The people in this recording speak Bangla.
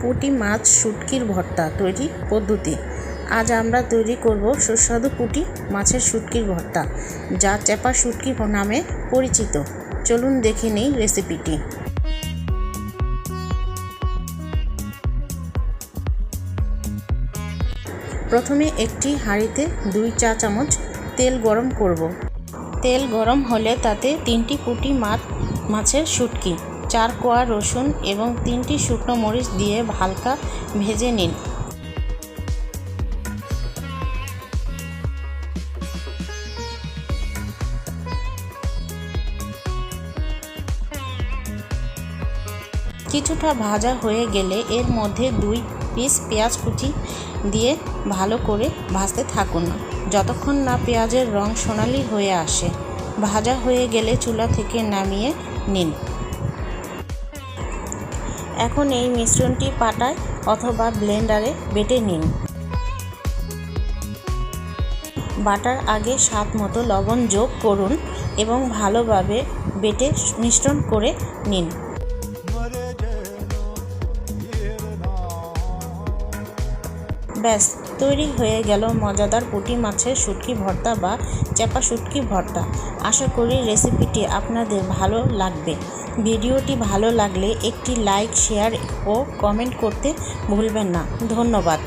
পুঁটি মাছ, শুটকির ভর্তা তৈরি পদ্ধতি। আজ আমরা তৈরি করব সুস্বাদু পুঁটি মাছের শুটকির ভর্তা, যা চ্যাপা শুটকি নামে পরিচিত। চলুন দেখে নেই রেসিপিটি। প্রথমে একটি হাঁড়িতে দুই চা চামচ তেল গরম করব। তেল গরম হলে তাতে তিনটি পুঁটি মাছ, মাছের শুটকি চার কোয়া রসুন এবং তিনটি শুকনো মরিচ দিয়ে হালকা ভেজে নিন। কিছুটা ভাজা হয়ে গেলে এর মধ্যে দুই পিস পেঁয়াজ কুচি দিয়ে ভালো করে ভাজতে থাকুন। যতক্ষণ না পেঁয়াজের রং সোনালি হয়ে আসে, ভাজা হয়ে গেলে চুলা থেকে নামিয়ে নিন। এখন এই মিশ্রণটি পাটায় অথবা ব্লেন্ডারে বেটে নিন। বাটার আগে স্বাদ মতো লবণ যোগ করুন এবং ভালোভাবে বেটে মিশ্রণ করে নিন। ব্যাস তৈরি হয়ে গেল মজাদার পুঁটি মাছের শুটকি ভর্তা বা চাপা শুটকি ভর্তা। আশা করি রেসিপিটি আপনাদের ভালো লাগবে। ভিডিওটি ভালো লাগলে একটি লাইক, শেয়ার ও কমেন্ট করতে ভুলবেন না। ধন্যবাদ।